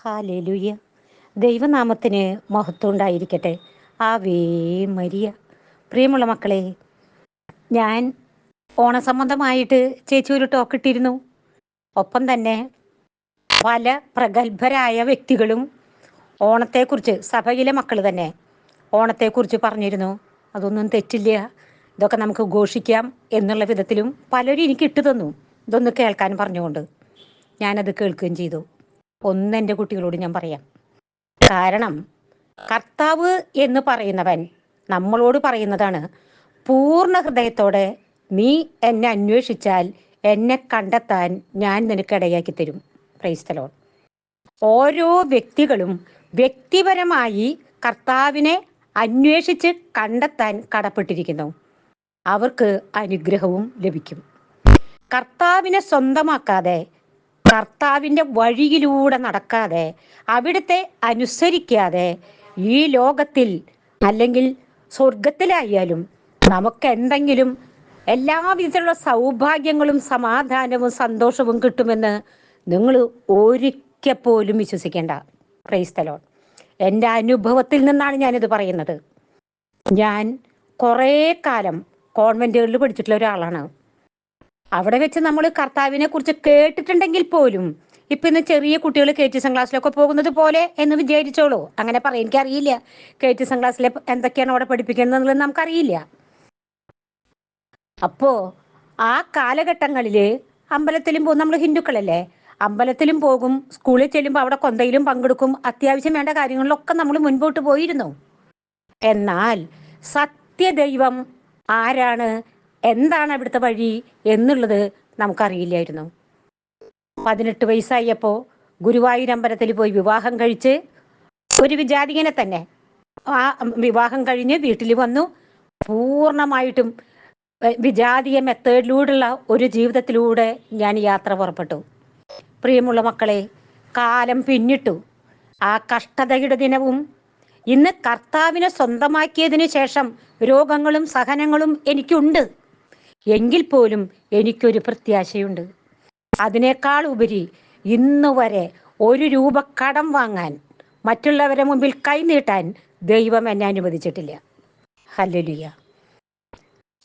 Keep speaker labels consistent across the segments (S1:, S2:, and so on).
S1: Hallelujah ദൈവനാമത്തിന് മഹത്വം ഉണ്ടായിരിക്കട്ടെ. ആവേ മരിയ. പ്രിയമുള്ള മക്കളെ ഞാൻ ഓണസംബന്ധമായിട്ട് ചേച്ചി ഒരു ടോക്ക് ഇട്ടിരുന്നു. ഒപ്പം തന്നെ പല പ്രഗത്ഭരായ വ്യക്തികളും ഓണത്തെക്കുറിച്ച് സഭയിലെ മക്കൾ തന്നെ ഓണത്തെക്കുറിച്ച് പറഞ്ഞിരുന്നു. അതൊന്നും തെറ്റില്ല. ഇതൊക്കെ നമുക്ക് ഘോഷിക്കാം എന്നുള്ള വിധത്തിലും പലരും എനിക്ക് ഇട്ടു തന്നു. ഇതൊന്ന് കേൾക്കാൻ പറഞ്ഞുകൊണ്ട് ഞാനത് കേൾക്കുകയും ചെയ്തു. ഒന്ന് എന്റെ കുട്ടികളോട് ഞാൻ പറയാം. കാരണം കർത്താവ് എന്ന് പറയുന്നവൻ നമ്മളോട് പറയുന്നതാണ് പൂർണ ഹൃദയത്തോടെ നീ എന്നെ അന്വേഷിച്ചാൽ എന്നെ കണ്ടെത്താൻ ഞാൻ നിനക്ക് ഇടയാക്കി തരും. പ്രൈസ്തലോൺ ഓരോ വ്യക്തികളും വ്യക്തിപരമായി കർത്താവിനെ അന്വേഷിച്ച് കണ്ടെത്താൻ കടപ്പെട്ടിരിക്കുന്നു. അവർക്ക് അനുഗ്രഹവും ലഭിക്കും. കർത്താവിനെ സ്വന്തമാക്കാതെ കർത്താവിന്റെ വഴിയിലൂടെ നടക്കാതെ അവിടുത്തെ അനുസരിക്കാതെ ഈ ലോകത്തിൽ അല്ലെങ്കിൽ സ്വർഗത്തിലായാലും നമുക്ക് എന്തെങ്കിലും എല്ലാവിധത്തിലുള്ള സൗഭാഗ്യങ്ങളും സമാധാനവും സന്തോഷവും കിട്ടുമെന്ന് നിങ്ങൾ ഒരിക്കൽ പോലും വിശ്വസിക്കേണ്ട ക്രൈസ്തലോൺ എന്റെ അനുഭവത്തിൽ നിന്നാണ് ഞാനിത് പറയുന്നത്. ഞാൻ കുറേ കാലം കോൺവെന്റുകളിൽ പഠിച്ചിട്ടുള്ള ഒരാളാണ്. അവിടെ വെച്ച് നമ്മൾ കർത്താവിനെ കുറിച്ച് കേട്ടിട്ടുണ്ടെങ്കിൽ പോലും ഇപ്പൊ ഇന്ന് ചെറിയ കുട്ടികൾ കെ ടി എസ് ക്ലാസ്സിലൊക്കെ പോകുന്നത് പോലെ എന്ന് വിചാരിച്ചോളൂ. അങ്ങനെ പറയാം എനിക്കറിയില്ല. കെ ടി എസ് ക്ലാസ്സിൽ എന്തൊക്കെയാണ് അവിടെ പഠിപ്പിക്കുന്നത് എന്നുള്ളത് നമുക്കറിയില്ല. അപ്പോ ആ കാലഘട്ടങ്ങളിൽ അമ്പലത്തിലും പോകും നമ്മൾ ഹിന്ദുക്കളല്ലേ? അമ്പലത്തിലും പോകും സ്കൂളിൽ ചെല്ലുമ്പോൾ അവിടെ കൊന്തയിലും പങ്കെടുക്കും അത്യാവശ്യം വേണ്ട കാര്യങ്ങളിലൊക്കെ നമ്മൾ മുൻപോട്ട് പോയിരുന്നു. എന്നാൽ സത്യദൈവം ആരാണ് എന്താണ് അവിടുത്തെ വഴി എന്നുള്ളത് നമുക്കറിയില്ലായിരുന്നു. പതിനെട്ട് വയസ്സായപ്പോൾ ഗുരുവായൂരമ്പലത്തിൽ പോയി വിവാഹം കഴിച്ച് ഒരു വിജാതികനെ തന്നെ ആ വിവാഹം കഴിഞ്ഞ് വീട്ടിൽ വന്നു. പൂർണമായിട്ടും വിജാതീയ മെത്തേഡിലൂടെയുള്ള ഒരു ജീവിതത്തിലൂടെ ഞാൻ യാത്ര പുറപ്പെട്ടു. പ്രിയമുള്ള മക്കളെ കാലം പിന്നിട്ടു. ആ കഷ്ടതയുടെ ദിനവും ഇന്ന് കർത്താവിനെ സ്വന്തമാക്കിയതിനു ശേഷം രോഗങ്ങളും സഹനങ്ങളും എനിക്കുണ്ട്. എങ്കിൽ പോലും എനിക്കൊരു പ്രത്യാശയുണ്ട്. അതിനേക്കാൾ ഉപരി ഇന്ന് വരെ ഒരു രൂപ കടം വാങ്ങാൻ മറ്റുള്ളവരെ മുമ്പിൽ കൈനീട്ടാൻ ദൈവം എന്നെ അനുവദിച്ചിട്ടില്ല. ഹല്ലുലിയ.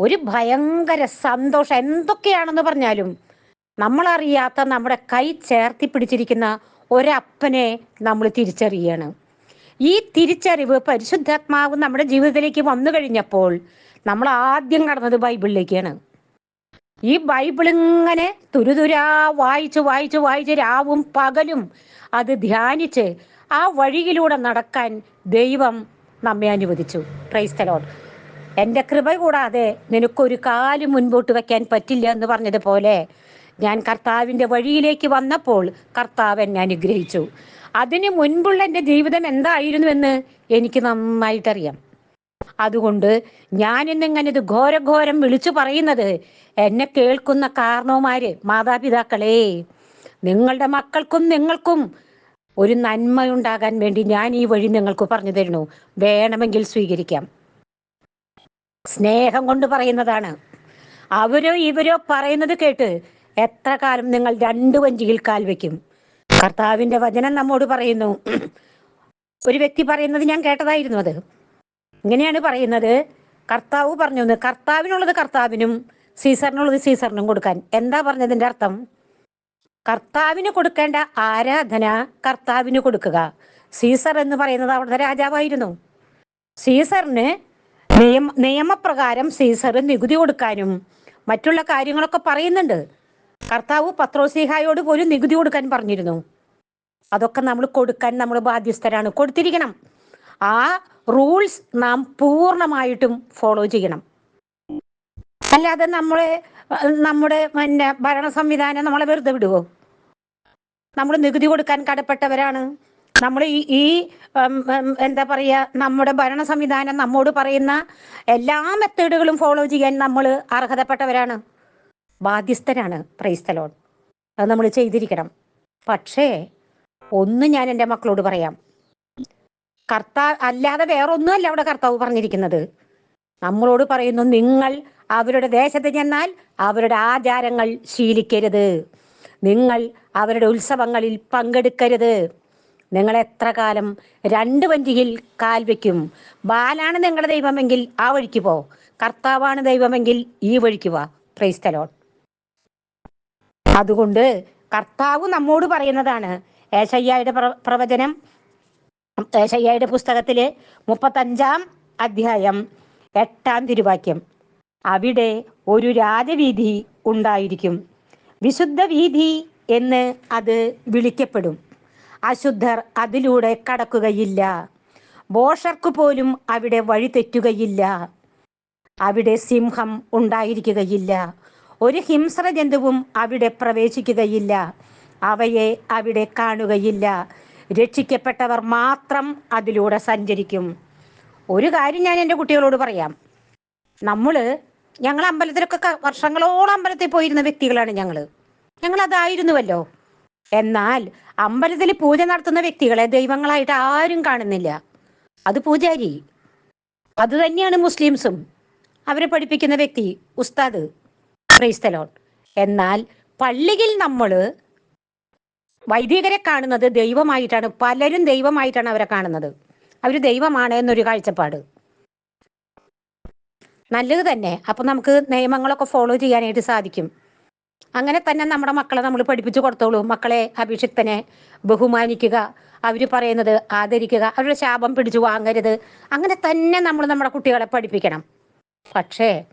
S1: ഒരു ഭയങ്കര സന്തോഷം എന്തൊക്കെയാണെന്ന് പറഞ്ഞാലും നമ്മളറിയാത്ത നമ്മുടെ കൈ ചേർത്തി പിടിച്ചിരിക്കുന്ന ഒരപ്പനെ നമ്മൾ തിരിച്ചറിയാണ്. ഈ തിരിച്ചറിവ് പരിശുദ്ധാത്മാവ് നമ്മുടെ ജീവിതത്തിലേക്ക് വന്നു കഴിഞ്ഞപ്പോൾ നമ്മൾ ആദ്യം കടന്നത് ബൈബിളിലേക്കാണ്. ഈ ബൈബിൾ ഇങ്ങനെ തുരുതുരാ വായിച്ച് വായിച്ച് വായിച്ച് രാവും പകലും അത് ധ്യാനിച്ച് ആ വഴിയിലൂടെ നടക്കാൻ ദൈവം നമ്മെ അനുവദിച്ചു. ക്രൈസ്തലോൺ എന്റെ കൃപ കൂടാതെ നിനക്കൊരു കാൽ മുൻപോട്ട് വെക്കാൻ പറ്റില്ല എന്ന് പറഞ്ഞതുപോലെ ഞാൻ കർത്താവിന്റെ വഴിയിലേക്ക് വന്നപ്പോൾ കർത്താവ് എന്നെ അനുഗ്രഹിച്ചു. അതിന് മുൻപുള്ള എന്റെ ജീവിതം എന്തായിരുന്നുവെന്ന് എനിക്ക് നന്നായിട്ടറിയാം. അതുകൊണ്ട് ഞാൻ ഇന്നിങ്ങനെ ഇത് ഘോരഘോരം വിളിച്ചു പറയുന്നത്. എന്നെ കേൾക്കുന്ന കാരണവുമാര് മാതാപിതാക്കളെ നിങ്ങളുടെ മക്കൾക്കും നിങ്ങൾക്കും ഒരു നന്മയുണ്ടാകാൻ വേണ്ടി ഞാൻ ഈ വഴി നിങ്ങൾക്ക് പറഞ്ഞു തരുന്നു. വേണമെങ്കിൽ സ്വീകരിക്കാം. സ്നേഹം കൊണ്ട് പറയുന്നതാണ്. അവരോ ഇവരോ പറയുന്നത് കേട്ട് എത്ര കാലം നിങ്ങൾ രണ്ടു വഞ്ചിയിൽ കാൽ വെക്കും കർത്താവിന്റെ വചനം നമ്മോട് പറയുന്നു. ഒരു വ്യക്തി പറയുന്നത് ഞാൻ കേട്ടതായിരുന്നു അത്. ഇങ്ങനെയാണ് പറയുന്നത്. കർത്താവ് പറഞ്ഞു കർത്താവിനുള്ളത് കർത്താവിനും സീസറിനുള്ളത് സീസറിനും കൊടുക്കാൻ. എന്താ പറഞ്ഞതിന്റെ അർത്ഥം? കർത്താവിന് കൊടുക്കേണ്ട ആരാധന കർത്താവിന് കൊടുക്കുക. സീസർ എന്ന് പറയുന്നത് അവിടുത്തെ രാജാവായിരുന്നു. സീസറിന് നിയമ നിയമപ്രകാരം സീസർ നികുതി കൊടുക്കാനും മറ്റുള്ള കാര്യങ്ങളൊക്കെ പറയുന്നുണ്ട്. കർത്താവ് പത്രോസിഹായോട് പോലും നികുതി കൊടുക്കാൻ പറഞ്ഞിരുന്നു. അതൊക്കെ നമ്മൾ കൊടുക്കാൻ നമ്മൾ ബാധ്യസ്ഥരാണ്. കൊടുത്തിരിക്കണം. ആ റൂൾസ് നാം പൂർണമായിട്ടും ഫോളോ ചെയ്യണം. അല്ലാതെ നമ്മളെ നമ്മുടെ പിന്നെ ഭരണ സംവിധാനം നമ്മളെ വെറുതെ വിടുവോ? നമ്മൾ നികുതി കൊടുക്കാൻ കടപ്പെട്ടവരാണ്. നമ്മൾ ഈ ഈ എന്താ പറയുക നമ്മുടെ ഭരണ സംവിധാനം നമ്മോട് പറയുന്ന എല്ലാ മെത്തേഡുകളും ഫോളോ ചെയ്യാൻ നമ്മൾ അർഹതപ്പെട്ടവരാണ്. ബാധ്യസ്ഥരാണ് പ്രൈസ്തലോൺ അത് നമ്മൾ ചെയ്തിരിക്കണം. പക്ഷേ ഒന്ന് ഞാൻ എന്റെ മക്കളോട് പറയാം. കർത്താവ് അല്ലാതെ വേറൊന്നുമല്ല അവിടെ കർത്താവ് പറഞ്ഞിരിക്കുന്നത്. നമ്മളോട് പറയുന്നു നിങ്ങൾ അവരുടെ ദേശത്ത് ചെന്നാൽ അവരുടെ ആചാരങ്ങൾ ശീലിക്കരുത്. നിങ്ങൾ അവരുടെ ഉത്സവങ്ങളിൽ പങ്കെടുക്കരുത്. നിങ്ങൾ എത്ര കാലം രണ്ട് വഞ്ചിയിൽ കാൽ വയ്ക്കും. ബാലാണ് നിങ്ങളുടെ ദൈവമെങ്കിൽ ആ വഴിക്ക് പോ. കർത്താവാണ് ദൈവമെങ്കിൽ ഈ വഴിക്ക് വാ. പ്രൈസ്തലോൺ അതുകൊണ്ട് കർത്താവ് നമ്മോട് പറയുന്നതാണ് ഏശയ്യായുടെ പ്ര- പ്രവചനം ഏശയ്യായുടെ പുസ്തകത്തിലെ മുപ്പത്തഞ്ചാം അധ്യായം എട്ടാം തിരുവാക്യം. അവിടെ ഒരു രാജവീതി ഉണ്ടായിരിക്കും. വിശുദ്ധ വീതി എന്ന് അത് വിളിക്കപ്പെടും. അശുദ്ധർ അതിലൂടെ കടക്കുകയില്ല. ബോഷർക്ക് പോലും അവിടെ വഴി തെറ്റുകയില്ല. അവിടെ സിംഹം ഉണ്ടായിരിക്കുകയില്ല. ഒരു ഹിംസ്ര ജന്തുവും അവിടെ പ്രവേശിക്കുകയില്ല. അവയെ അവിടെ കാണുകയില്ല. രക്ഷിക്കപ്പെട്ടവർ മാത്രം അതിലൂടെ സഞ്ചരിക്കും. ഒരു കാര്യം ഞാൻ എന്റെ കുട്ടികളോട് പറയാം. നമ്മൾ ഞങ്ങൾ അമ്പലത്തിലൊക്കെ വർഷങ്ങളോളം അമ്പലത്തിൽ പോയിരുന്ന വ്യക്തികളാണ് ഞങ്ങൾ ഞങ്ങൾ അതായിരുന്നുവല്ലോ. എന്നാൽ അമ്പലത്തിൽ പൂജ നടത്തുന്ന വ്യക്തികളെ ദൈവങ്ങളായിട്ട് ആരും കാണുന്നില്ല. അത് പൂജാരി. അത് തന്നെയാണ് മുസ്ലിംസും. അവരെ പഠിപ്പിക്കുന്ന വ്യക്തി ഉസ്താദ് ക്രൈസ്തലോൺ എന്നാൽ പള്ളിയിൽ നമ്മൾ വൈദികരെ കാണുന്നത് ദൈവമായിട്ടാണ്. പലരും ദൈവമായിട്ടാണ് അവരെ കാണുന്നത്. അവർ ദൈവമാണ് എന്നൊരു കാഴ്ചപ്പാട്. നല്ലത് തന്നെ. അപ്പൊ നമുക്ക് നിയമങ്ങളൊക്കെ ഫോളോ ചെയ്യാനായിട്ട് സാധിക്കും. അങ്ങനെ തന്നെ നമ്മുടെ മക്കളെ നമ്മൾ പഠിപ്പിച്ചു കൊടുത്തോളൂ. മക്കളെ അഭിഷിക്തനെ ബഹുമാനിക്കുക. അവർ പറയുന്നത് ആദരിക്കുക. അവരുടെ ശാപം പിടിച്ചു വാങ്ങരുത്. അങ്ങനെ തന്നെ നമ്മൾ നമ്മുടെ കുട്ടികളെ പഠിപ്പിക്കണം. പക്ഷേ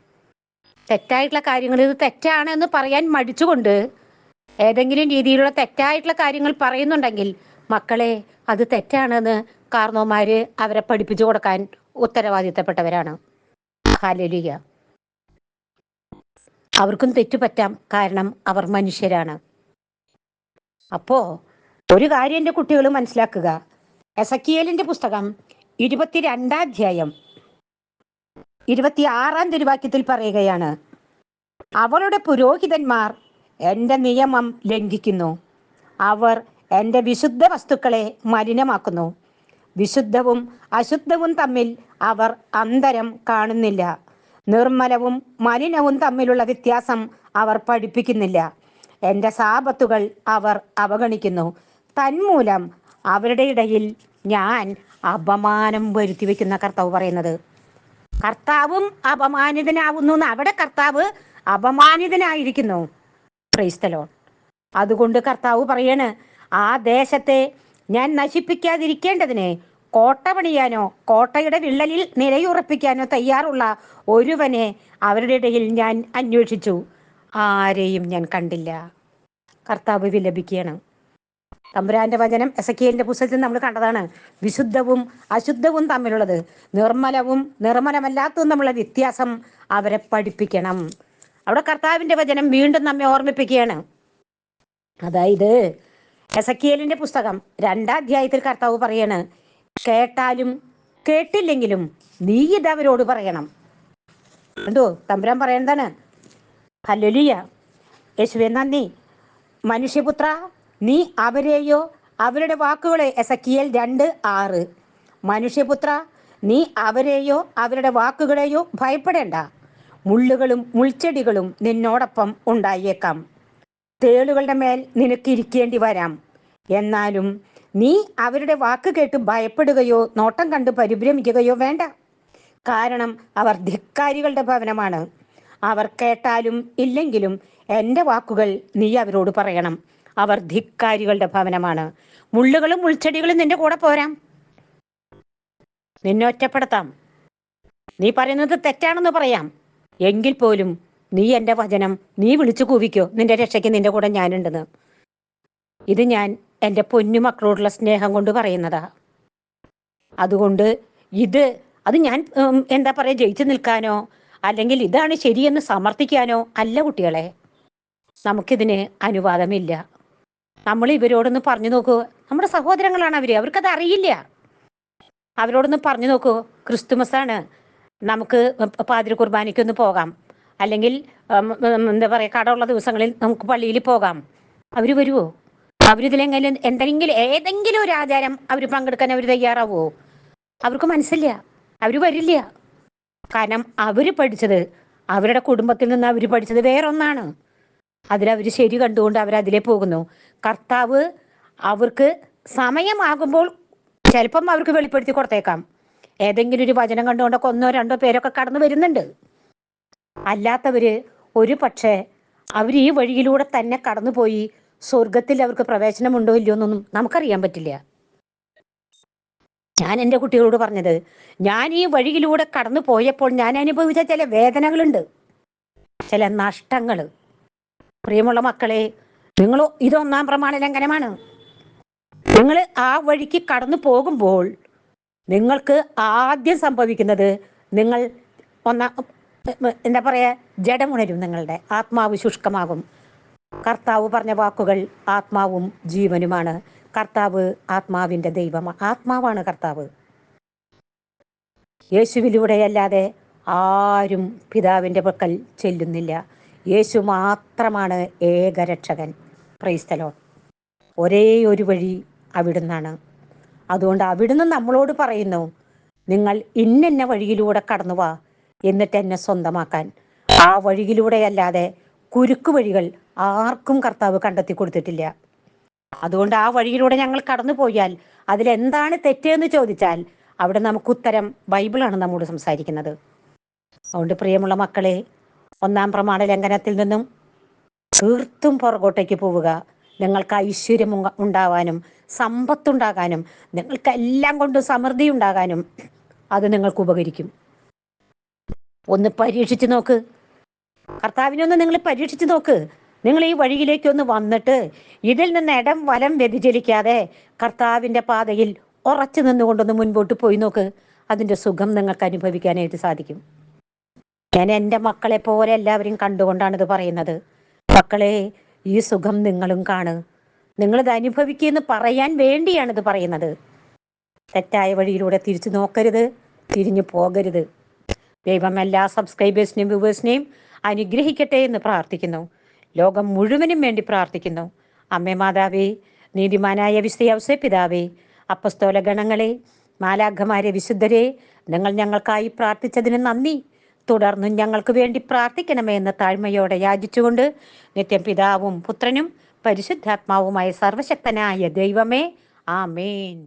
S1: തെറ്റായിട്ടുള്ള കാര്യങ്ങൾ ഇത് തെറ്റാണ് എന്ന് പറയാൻ മടിച്ചുകൊണ്ട് ഏതെങ്കിലും രീതിയിലുള്ള തെറ്റായിട്ടുള്ള കാര്യങ്ങൾ പറയുന്നുണ്ടെങ്കിൽ മക്കളെ അത് തെറ്റാണെന്ന് കാർണോമാര് അവരെ പഠിപ്പിച്ചു കൊടുക്കാൻ ഉത്തരവാദിത്തപ്പെട്ടവരാണ്. ഹാലലിയ അവർക്കും തെറ്റുപറ്റാം കാരണം അവർ മനുഷ്യരാണ്. അപ്പോ ഒരു കാര്യം എന്റെ കുട്ടികൾ മനസ്സിലാക്കുക. എസക്കിയേലിന്റെ പുസ്തകം ഇരുപത്തിരണ്ടാം അധ്യായം ഇരുപത്തിയാറാം തിരുവാക്യത്തിൽ പറയുകയാണ് അവളുടെ പുരോഹിതന്മാർ എന്റെ നിയമം ലംഘിക്കുന്നു. അവർ എന്റെ വിശുദ്ധ വസ്തുക്കളെ മലിനമാക്കുന്നു. വിശുദ്ധവും അശുദ്ധവും തമ്മിൽ അവർ അന്തരം കാണുന്നില്ല. നിർമ്മലവും മലിനവും തമ്മിലുള്ള വ്യത്യാസം അവർ പഠിപ്പിക്കുന്നില്ല. എന്റെ സാപത്തുകൾ അവർ അവഗണിക്കുന്നു. തന്മൂലം അവരുടെ ഇടയിൽ ഞാൻ അപമാനം വരുത്തി വെക്കുന്ന കർത്താവ് പറയുന്നത്. കർത്താവും അപമാനിതനാവുന്നു അവിടെ കർത്താവ് അപമാനിതനായിരിക്കുന്നു. ക്രൈസ്തലോ അതുകൊണ്ട് കർത്താവ് പറയാണ് ആ ദേശത്തെ ഞാൻ നശിപ്പിക്കാതിരിക്കേണ്ടതിന് കോട്ട പണിയാനോ കോട്ടയുടെ വിള്ളലിൽ നിലയുറപ്പിക്കാനോ തയ്യാറുള്ള ഒരുവനെ അവരുടെ ഇടയിൽ ഞാൻ അന്വേഷിച്ചു. ആരെയും ഞാൻ കണ്ടില്ല. കർത്താവ് വിലപിക്കുകയാണ്. തമ്പുരാന്റെ വചനം എസക്കിയലിന്റെ പുസ്തകത്തിൽ നമ്മൾ കണ്ടതാണ്. വിശുദ്ധവും അശുദ്ധവും തമ്മിലുള്ളത്. നിർമ്മലവും നിർമ്മലമല്ലാത്തതും തമ്മിലുള്ള വ്യത്യാസം അവരെ പഠിപ്പിക്കണം. അവിടെ കർത്താവിന്റെ വചനം വീണ്ടും നമ്മെ ഓർമ്മിപ്പിക്കുകയാണ്. അതായത് എസക്കിയലിന്റെ പുസ്തകം രണ്ടാം അധ്യായത്തിൽ കർത്താവ് പറയാണ് കേട്ടാലും കേട്ടില്ലെങ്കിലും നീ ഇത് അവരോട് പറയണം. കണ്ടോ? തമ്പുരാൻ പറയണതാണ് ഹല്ലേലൂയ. യേശുവെ നന്ദി. മനുഷ്യപുത്ര നീ അവരെയോ അവരുടെ വാക്കുകളെ എസക്കിയൽ രണ്ട് ആറ്. മനുഷ്യപുത്ര നീ അവരെയോ അവരുടെ വാക്കുകളെയോ ഭയപ്പെടേണ്ട. മുള്ളുകളും മുൾച്ചെടികളും നിന്നോടൊപ്പം ഉണ്ടായേക്കാം. തേളുകളുടെ മേൽ നിനക്കിരിക്കേണ്ടി വരാം. എന്നാലും നീ അവരുടെ വാക്ക് കേട്ട് ഭയപ്പെടുകയോ നോട്ടം കണ്ട് പരിഭ്രമിക്കുകയോ വേണ്ട. കാരണം അവർ ധിക്കാരികളുടെ ഭവനമാണ്. അവർ കേട്ടാലും ഇല്ലെങ്കിലും എന്റെ വാക്കുകൾ നീ അവരോട് പറയണം. അവർ ധിക്കാരികളുടെ ഭവനമാണ്. മുള്ളുകളും മുൾച്ചെടികളും നിന്റെ കൂടെ പോരാം. നിന്നെ ഒറ്റപ്പെടുത്താം. നീ പറയുന്നത് തെറ്റാണെന്ന് പറയാം. എങ്കിൽ പോലും നീ എന്റെ വചനം നീ വിളിച്ചു കൂവിക്കോ. നിന്റെ രക്ഷയ്ക്ക് നിന്റെ കൂടെ ഞാനുണ്ടെന്ന്. ഇത് ഞാൻ എന്റെ പൊന്നു മക്കളോടുള്ള സ്നേഹം കൊണ്ട് പറയുന്നതാ. അതുകൊണ്ട് ഇത് അത് ഞാൻ എന്താ പറയുക ജയിച്ചു നിൽക്കാനോ അല്ലെങ്കിൽ ഇതാണ് ശരിയെന്ന് സമർത്ഥിക്കാനോ അല്ല കുട്ടികളെ. നമുക്കിതിന് അനുവാദമില്ല. നമ്മൾ ഇവരോടൊന്ന് പറഞ്ഞു നോക്കൂ. നമ്മുടെ സഹോദരങ്ങളാണ് അവർ. അവർക്കത് അറിയില്ല. അവരോടൊന്ന് പറഞ്ഞു നോക്കൂ. ക്രിസ്തുമസ് ആണ് നമുക്ക് പാതിരി കുർബാനയ്ക്കൊന്ന് പോകാം. അല്ലെങ്കിൽ എന്താ പറയുക കടമുള്ള ദിവസങ്ങളിൽ നമുക്ക് പള്ളിയിൽ പോകാം. അവർ വരുമോ അവരിതിലെങ്കിലും എന്തെങ്കിലും ഏതെങ്കിലും ഒരു ആചാരം അവർ പങ്കെടുക്കാൻ അവർ തയ്യാറാവോ? അവർക്ക് മനസ്സില്ല. അവർ വരില്ല. കാരണം അവർ പഠിച്ചത് അവരുടെ കുടുംബത്തിൽ നിന്ന് അവർ പഠിച്ചത് വേറൊന്നാണ്. അതിലവർ ശരി കണ്ടുകൊണ്ട് അവർ അതിലേ പോകുന്നു. കർത്താവ് അവർക്ക് സമയമാകുമ്പോൾ ചിലപ്പം അവർക്ക് വെളിപ്പെടുത്തി കൊടുത്തേക്കാം. ഏതെങ്കിലും ഒരു വചനം കണ്ടുകൊണ്ടൊക്കെ ഒന്നോ രണ്ടോ പേരൊക്കെ കടന്നു വരുന്നുണ്ട്. അല്ലാത്തവര് ഒരു പക്ഷേ അവർ ഈ വഴിയിലൂടെ തന്നെ കടന്നുപോയി സ്വർഗത്തിൽ അവർക്ക് പ്രവേശനമുണ്ടോ ഇല്ലയോ എന്നൊന്നും നമുക്കറിയാൻ പറ്റില്ല. ഞാൻ എന്റെ കുട്ടികളോട് പറഞ്ഞത് ഞാൻ ഈ വഴിയിലൂടെ കടന്നു പോയപ്പോൾ ഞാൻ അനുഭവിച്ച ചില വേദനകളുണ്ട്. ചില നഷ്ടങ്ങൾ പ്രിയമുള്ള മക്കളെ നിങ്ങൾ ഇതൊന്നാം പ്രമാണ ലംഘനമാണ് നിങ്ങൾ ആ വഴിക്ക് കടന്നു പോകുമ്പോൾ നിങ്ങൾക്ക് ആദ്യം സംഭവിക്കുന്നത് നിങ്ങൾ ഒന്ന എന്താ പറയുക ജഡമുണരും നിങ്ങളുടെ. ആത്മാവ് ശുഷ്കമാകും. കർത്താവ് പറഞ്ഞ വാക്കുകൾ ആത്മാവും ജീവനുമാണ്. കർത്താവ് ആത്മാവിന്റെ ദൈവമാണ് ആത്മാവാണ് കർത്താവ്. യേശുവിലൂടെയല്ലാതെ ആരും പിതാവിന്റെ പക്കൽ ചെല്ലുന്നില്ല. യേശു മാത്രമാണ് ഏകരക്ഷകൻ. ക്രൈസ്തലോ ഒരേ ഒരു വഴി അവിടുന്നാണ്. അതുകൊണ്ട് അവിടുന്ന് നമ്മളോട് പറയുന്നു നിങ്ങൾ ഇന്നെന്ന വഴിയിലൂടെ കടന്നു വാ എന്നിട്ട് എന്നെ സ്വന്തമാക്കാൻ. ആ വഴിയിലൂടെയല്ലാതെ കുരുക്കു വഴികൾ ആർക്കും കർത്താവ് കണ്ടെത്തി കൊടുത്തിട്ടില്ല. അതുകൊണ്ട് ആ വഴിയിലൂടെ ഞങ്ങൾ കടന്നു പോയാൽ അതിലെന്താണ് തെറ്റെന്ന് ചോദിച്ചാൽ അവിടെ നമുക്ക് ഉത്തരം ബൈബിളാണ് നമ്മോട് സംസാരിക്കുന്നത്. അതുകൊണ്ട് പ്രിയമുള്ള മക്കളെ ഒന്നാം പ്രമാണ ലംഘനത്തിൽ നിന്നും തീർത്തും പുറകോട്ടേക്ക് പോവുക. നിങ്ങൾക്ക് ഐശ്വര്യം ഉണ്ടാവാനും സമ്പത്തുണ്ടാകാനും നിങ്ങൾക്ക് എല്ലാം കൊണ്ടും സമൃദ്ധി ഉണ്ടാകാനും അത് നിങ്ങൾക്ക് ഉപകരിക്കും. ഒന്ന് പരീക്ഷിച്ച് നോക്ക്. കർത്താവിനെ ഒന്ന് നിങ്ങൾ പരീക്ഷിച്ച് നോക്ക്. നിങ്ങൾ ഈ വഴിയിലേക്ക് ഒന്ന് വന്നിട്ട് ഇതിൽ നിന്ന് ഇടം വലം വ്യതിചലിക്കാതെ കർത്താവിന്റെ പാതയിൽ ഉറച്ചു നിന്നുകൊണ്ടൊന്ന് മുൻപോട്ട് പോയി നോക്ക്. അതിന്റെ സുഖം നിങ്ങൾക്ക് അനുഭവിക്കാനായിട്ട് സാധിക്കും. ഞാൻ എന്റെ മക്കളെ പോലെ എല്ലാവരും കണ്ടുകൊണ്ടാണ് ഇത് പറയുന്നത്. മക്കളെ ഈ സുഖം നിങ്ങളും കാണ്. നിങ്ങളിത് അനുഭവിക്കുമെന്ന് പറയാൻ വേണ്ടിയാണ് ഇത് പറയുന്നത്. തെറ്റായ വഴിയിലൂടെ തിരിച്ചു നോക്കരുത് തിരിഞ്ഞു പോകരുത്. ദൈവം എല്ലാ സബ്സ്ക്രൈബേഴ്സിനെയും വ്യൂവേഴ്സിനെയും അനുഗ്രഹിക്കട്ടെ എന്ന് പ്രാർത്ഥിക്കുന്നു. ലോകം മുഴുവനും വേണ്ടി പ്രാർത്ഥിക്കുന്നു. അമ്മേ മാതാവേ നീതിമാനായ വിശ്വയാവസെ പിതാവേ അപ്പസ്തോല ഗണങ്ങളെ മാലാഘമാരെ വിശുദ്ധരെ നിങ്ങൾ ഞങ്ങൾക്കായി പ്രാർത്ഥിച്ചതിന് നന്ദി. തുടർന്നും ഞങ്ങൾക്ക് വേണ്ടി പ്രാർത്ഥിക്കണമേ എന്ന് താഴ്മയോടെ യാചിച്ചുകൊണ്ട് നിത്യം പിതാവും പുത്രനും പരിശുദ്ധാത്മാവുമായ സർവശക്തനായ ദൈവമേ. ആമേൻ.